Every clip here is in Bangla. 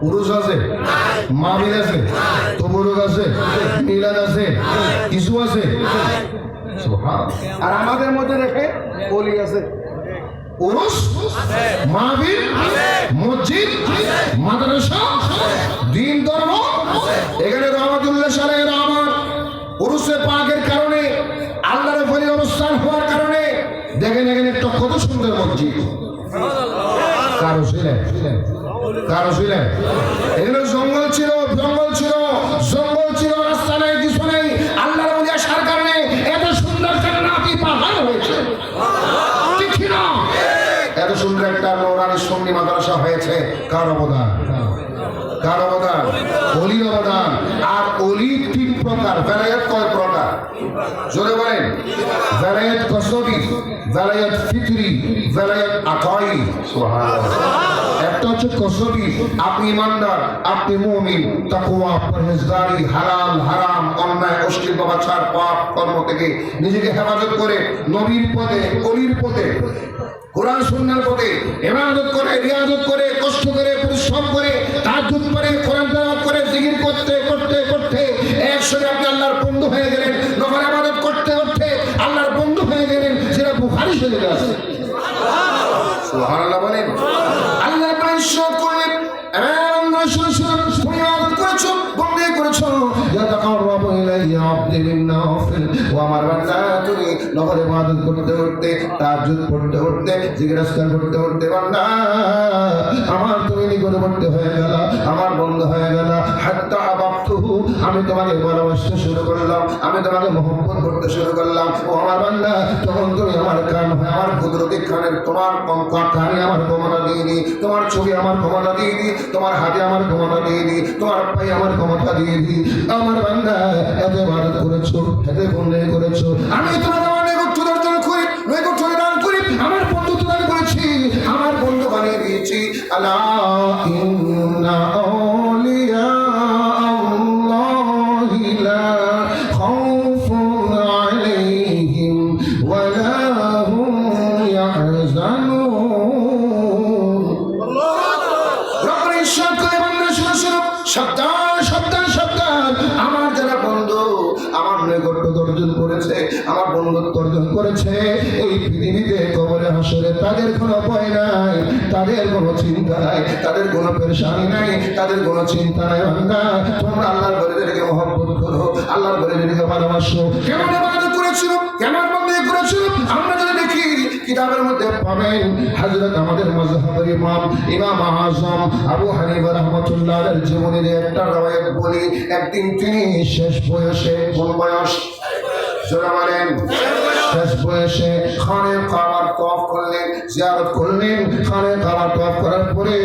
পুরুষ আছে মামিন আছে তবরুক আছে মিলাদ আছে কিছু আছে। আর আমাদের মধ্যে দেখে অলি আছে। পুরুষ মাহবিল মসজিদ মাদ্রাসা দিন ধর্ম এখানে রহমতুল্লাহ সালেহ রহমান পুরুষে পাকের কারণে আল্লাহর অবস্থান হওয়ার কারণে দেখেন এখানে একটা কত সুন্দর মসজিদ। কারও ছিলেন কারও ছিলেন এখানে জঙ্গল ছিল জঙ্গল ছিল জঙ্গল ছিল, রাস্তা নেই, কিছু নেই। আল্লাহর বলি আসার কারণে এত সুন্দর একটা নাতি পাহাড় হয়েছে। এত সুন্দর একটা নোরানি সঙ্গী মাদ্রাসা হয়েছে। কার অবদান? কার অবদান? অলির অবদান। আর অলি তিন প্রকার ভ্যালায়াত কয় প্রকার? জোরে বলেন। ভ্যালায়াত কসবি ভ্যালায়াত ফিতরি ভ্যালায়াত আকাই। একটা হচ্ছে কসবি আপনি ইমানদার, আপনি হালাল, হারাম, অন্যায়, অশ্লীল পাপ, কর্ম থেকে নিজেকে হেফাজত করে নবীর পদে অলির পদে কোরআন ইবাদত করে, রিয়াজত করে, কষ্ট করে, পরিশ্রম করে করে, কোরআন করে করতে করতে করতে একসঙ্গে আপনি আল্লাহর বন্ধু হয়ে গেলেন। করতে করতে আল্লাহর বন্ধু হয়ে গেলেন। সেটা বুখারী শরীফে বলেন। বিন নাফিল ও আমার বান্দা, তুমি নগরে ইবাদত করতে করতে, তাহাজ্জুদ পড়তে করতে জিকির আজকার করতে করতে বান্দা, আমার তুমি নিকটবর্তী হয়ে গেল, আমার বন্ধ হয়ে গেল, হাত্তা আবাক্তুহু আমি তোমাকে ভালোবাসতে শুরু করলাম, আমি তোমাকে মহব্বত করতে শুরু করলাম। ও আমার বান্দা তখন তুমি আমার কান হয়ে, আমার কুদরতি কানের তোমার কানে আমার ক্ষমতা দিয়ে দিই তোমার ছবি আমার ক্ষমতা দিয়ে দিই তোমার হাতে আমার ক্ষমতা দিয়ে দিই তোমার পায়ে আমার ক্ষমতা দিয়ে দিই আমার বান্দা, এত ভারত করেছ, এত বন্ধে করেছ। আমি অর্জন করি করি, আমার দান করেছি, আমার বন্ধু বানিয়ে দিয়েছি। আল্লাহ বন্ধুত্ব অর্জন করেছে। এই পৃথিবীতে কবরে হাসরে তাদের কোনো ভয় নাই, তাদের কোনো চিন্তা নাই, তাদের কোনো পেরেশানি নাই, তাদের কোনো চিন্তা নাই বান্দা তোমরা আল্লাহর ঘরেদেরকে মহব্বত করো, আল্লাহর ঘরেদেরকে ভালোবাসো। কেমন ইবাদত করেছিল? কেমন বন্দী করেছিল? আমরা যদি দেখি, কিতাবের মধ্যে পাবেন হযরত আমাদের মাযহাবের ইমাম ইমাম আযম আবু হানিফা রাহমাতুল্লাহ জীবনের একটা রওয়ায়াত বলি, একদিন তিনি শেষ বয়সে, কোন বয়স? জোরে বলেন। শেষ বয়সে খানে কাবার তফ করলেন, জিয়ারত করলেন। খানে কাবার তফ করার পরে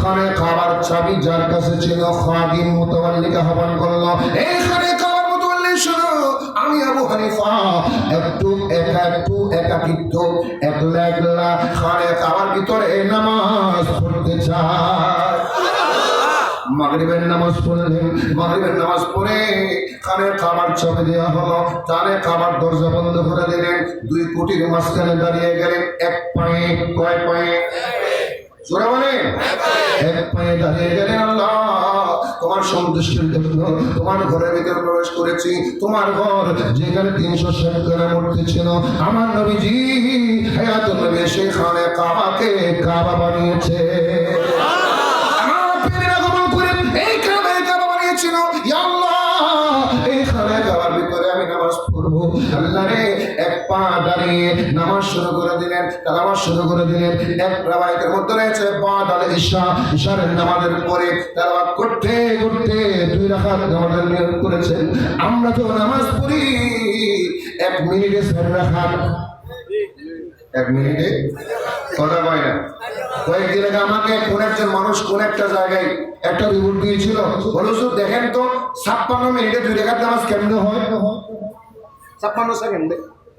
খানে কাবার চাবি যার কাছে ছিল, খাদিম মুতাওয়াল্লিকে আহ্বান করল এই খানে কাবার মুতাওয়াল্লি শোনো, আমি আবু হানিফা। একটু একা, একটু একাকিত্ব একলা একলা খানে কাবার ভিতরে নামাজ পড়তে চায়। মাগরিবের নামাজ পড়লেন মাগরিবের নামাজ পড়ে কানে খাবার চাপে দেওয়া হলো, কানে খাবার দরজা বন্ধ করে দিলেন, দুই কোটির মাঝখানে দাঁড়িয়ে গেলেন, এক পায়ে, কয় পায়ে? এক পায়ে দাঁড়িয়ে তোমার তোমার ঘরের ভিতরে প্রবেশ করেছি, তোমার ঘর যেখানে ছিল, আমার নবীজি হায়াত নবী সেখানে কাবাকে কাবা বানিয়েছে। পা দাঁড়িয়ে নামাজ শুরু করে দিলেন নামাজ শুরু করে দিলেন। এক রাবায়তের মধ্যে রয়েছে পা দাঁড়ে ঈশা ঈশারের নামাজের পরে তেলাওয়াত করতে করতে দুই রাকাত নামাজের নিয়ত করেছেন। আমরা তো নামাজ পড়ি এক মিনিটে চার রাকাত। এক মিনিটে? কথা কয় না। কয়েকদিন আগে আমাকে কোন একজন মানুষ কোন একটা জায়গায় একটা রিপোর্ট দিয়েছিল। হুজুর, দেখেন তো ছাপ্পান্ন মিনিটে দুই রেখার নামাজ কেমনে হয়? ছাপ্পান্ন সেকেন্ডে।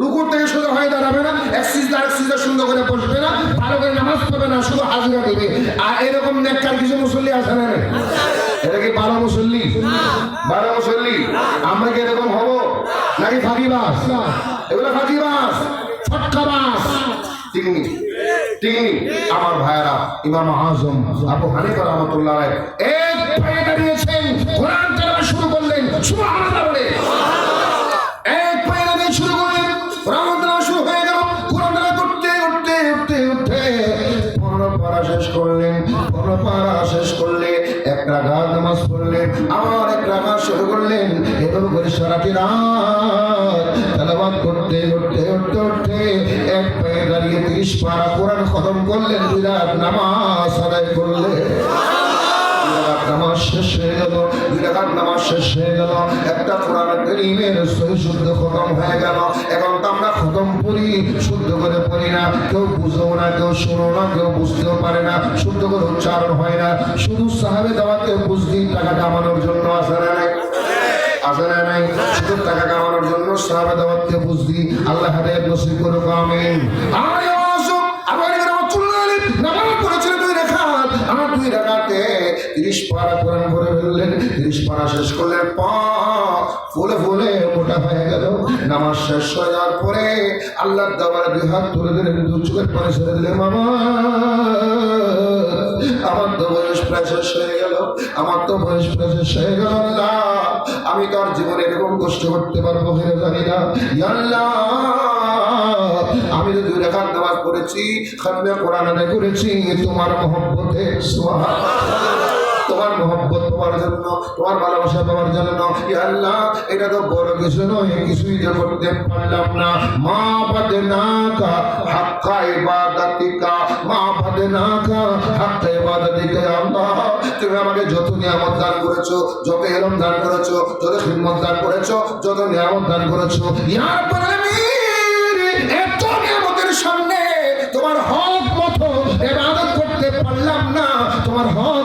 রুকুর থেকে সোজা হয়ে দাঁড়াবে না, এক সিজদা এক সিজদা সুন্দর করে বসবে না, ভালো করে নামাজ পড়বে না, শুধু হাজিরা দেবে। আর এরকম নেককার কিছু মুসল্লি আছে না? এটা কি ভালো মুসল্লি? ভালো মুসল্লি? আমরা কি এরকম হব? নাকি ফাঁকিবাস এগুলো ফাঁকিবাস ফটকাবাস টিকনি টিকনি আমার ভাইরা ইমাম আজম আবু হানিফা রহমতুল্লাহ এক পায়ে দাঁড়িয়েছেন কোরআন তেলাওয়াত শুরু করলেন, সুবহানাল্লাহ বলে। করলেন। এভাবে করে সারাটি রাত তেলাওয়াত করতে করতে করতে করতে এক পায়ে দাঁড়িয়ে তিরিশ কোরআন খতম করলেন নামাজ আদায় করলেন। হয়ে শুদ্ধ এখন তো আমরা খতম পড়ি, শুদ্ধ করে পড়ি না, কেউ বুঝেও না, কেউ শোনো না, কেউ বুঝতেও পারে না, শুদ্ধ করে উচ্চারণ হয় না। শুধু সাহাবে দাওয়াতে বুঝলি টাকা কামানোর জন্য আসে না আসে না টাকা কামানোর জন্য সাহাবে দাওয়াতে বুঝলি আল্লাহ হাদায়াত নসিব করুক, আমিন। আয় আসুক আবার রাকাত আমার দুই রাকাতে তিরিশ পারা কোরআন পড়ে ফেললেন, তিরিশ পারা শেষ করলেন, পা ফুলে ফুলে মোটা হয়ে গেল। নামাজ শেষ হয়ে যাওয়ার পরে আল্লাহর দাবার দুই হাত তুলে দিলেন, দু চোখের পানি ছেড়ে দিলেন, মামা, আমার তো বয়স প্রায় শেষ হয়ে গেল, আমার তো বয়স প্রায় শেষ হয়ে গেল, আল্লাহ, আমি তো আর জীবনে এরকম কষ্ট করতে পারব কিনা জানি না। আল্লাহ, আমি তো দুই রেখার নামাজ পড়েছি, খাতমে কোরআন করেছি, তোমার মহব্বতে তোমার মহব্বত পাওয়ার জন্য, তোমার ভালোবাসা পাওয়ার জন্য। আল্লাহ, এটা তো বড় কিছু নয়, কিছুই যে করতে পারলাম না। মা বাদে না হাক্কা মা না হাক্কা আল্লাহ। তুমি আমাকে যত নিয়ামত দান করেছ, যত এরম দান করেছ, যত দান করেছ, যত নিয়ামত দান করেছ, ইয়া রাব্বুল আলামিন, এত নিয়ামতের সামনে তোমার হক মতো ইবাদত করতে পারলাম না, তোমার হক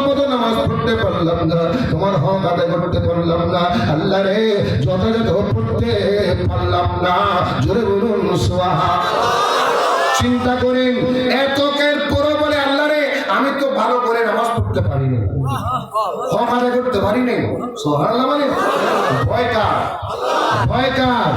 পড়তে পারলাম না, তোমার হক আদায় করতে পারলাম না। আল্লাহ রে, যথাযথ পড়তে পারলাম না। জোরে বলুন সোহা চিন্তা করেন এতকের পরে বলে আল্লাহ রে, আমি তো ভালো করে নামাজ পড়তে পারিনি হক আদায় করতে পারিনি সোহানাল্লাহ মানে ভয় কার? ভয় কার?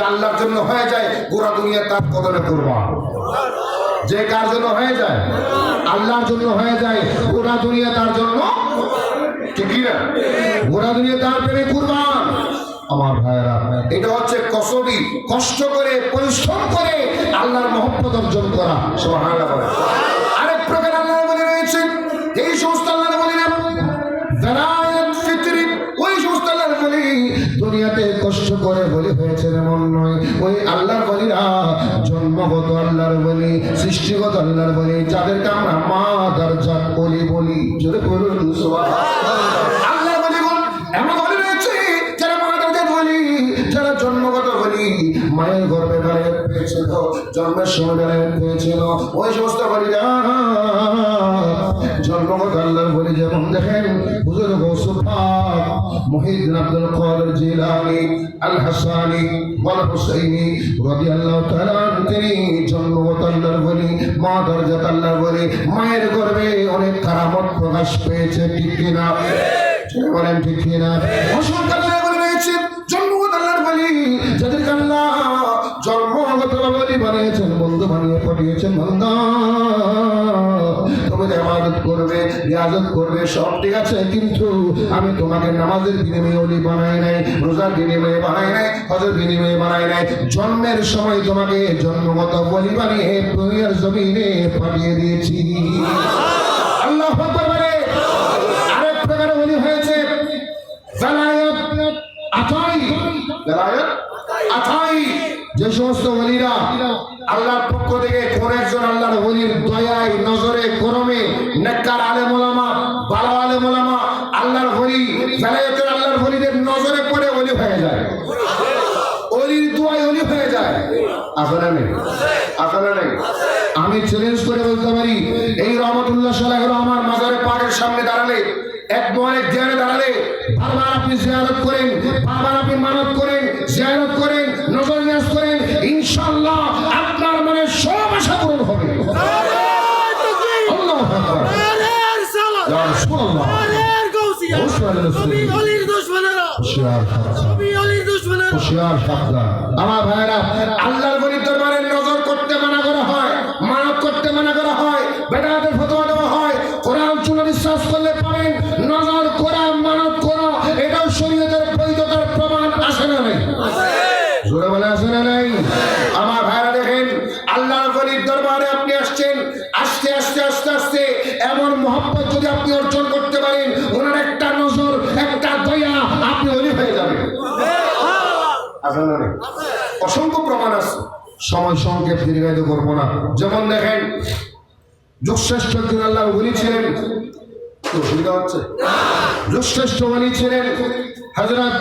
আল্লাহর জন্য হয়ে যায় গোটা দুনিয়া তার কদমে করবা যে কার জন্য হয়ে যায়? আল্লাহর জন্য হয়ে যায় গোটা দুনিয়া তার জন্য। ঠিক না? গোটা দুনিয়া তার প্রেমে কুরবান। আমার ভাইরা এটা হচ্ছে কসবি কষ্ট করে, পরিশ্রম করে আল্লাহর মহব্বত অর্জন করা। সুবহানাল্লাহ বলে। জন্মগত আল্লাহর বলি, সৃষ্টিগত আল্লাহর বলি, যাদেরকে আমরা মা দরজা বলি বলি। জোরে বলুন জন্মগত বলি। মায়ের গর্ভে বেড়ে পেয়েছিল জন্মের সময় বেড়ে পেয়েছিল ওই সমস্ত জন্মগত আল্লাহর বলি যেমন দেখেন হুজুর গৌসুফ পাক মুহিদ্দিন আব্দুল কাদের জিলানী আল হাসানি ওয়াল হুসাইনি রাদিয়াল্লাহু তাআলা তিনি জন্মগত আল্লাহর বলি মা দরজাত আল্লাহর বলি, মায়ের গর্ভে অনেক কারামত প্রকাশ পেয়েছে, ঠিক কিনা? বলেন, ঠিক কিনা? অসংখ্য রয়েছেন জন্মগত আল্লাহর জন্মগত বলি বানিয়েছেন, বন্ধু বানিয়ে পাঠিয়েছেন তো ইবাদত করবে রিয়াজত করবে, সব ঠিক আছে, কিন্তু আমি তোমাকে নামাজের বিনিময়ে অলি বানাই নাই, রোজার বিনিময়ে বানাই নাই, হজের বিনিময়ে বানাই নাই। জন্মের সময় তোমাকে জন্মগত বলি বানিয়ে দুনিয়ার জমিনে পাঠিয়ে দিয়েছি। আল্লাহ আকবার বলে, আরেক প্রকার বলি হয়েছে বেলায়েত আতাই বেলায়েত আতাই। যে সমস্ত ওলিরা আল্লাহর পক্ষ থেকে কোন একজন আল্লাহর ওলির দয়ায়, নজরে, করমে, নেককার আলেম ওলামা, ভালো আলেম ওলামা, আল্লাহর বেলায়েতের আল্লাহর ওলিদের নজরে পড়ে ওলি হয়ে যায়। অলির দোয়ায় অলি হয়ে যায়। নেই। নেই। আমি চ্যালেঞ্জ করে বলতে পারি, এই রহমতুল্লাহ সালাহ রহমান মাজারে পাকের সামনে দাঁড়ালে, এক অনেক জ্ঞানে দাঁড়ালে, বারবার আপনি জিয়ারত করেন, বারবার আপনি মানত করেন জিয়ারত করেন নজর নিয়াজ করেন ইনশাআল্লাহ আপনার মনে সব আশা পূরণ হবে আল্লাহু আকবার ইয়া রাসূলুল্লাহ হুশিয়ার সাবধান হুশিয়ার সাবধান আমার ভাইরা আল্লাহর গরিব দরবারে নজর করতে মানা করা হয় মানত করতে মানা করা হয় বেদাতের ফতোয়া দেওয়া হয় কোরআন চুলে বিশ্বাস করলে পারেন নজর করা মানত করা এটাও শরীয়তের বৈধতার প্রমাণ আসে না নাই? জোরে বলে আসে না নাই? আমার ভাইরা দেখেন আল্লাহর গরিব দরবারে আপনি আসছেন আস্তে আস্তে আস্তে আস্তে এমন মহব্বত যদি আপনি অর্জন করতে পারেন ওনার একটা নজর একটা দয়া আপনি অলি হয়ে যাবেন আসলে না? অসংখ্য প্রমাণ আছে সময় সংক্ষেপ দীর্ঘায়িত করব না। যেমন দেখেন, যুগশ্রেষ্ঠ একজন আল্লাহ বলি ছিলেন। অসুবিধা হচ্ছে? যুগশ্রেষ্ঠ উনি ছিলেন হাজরত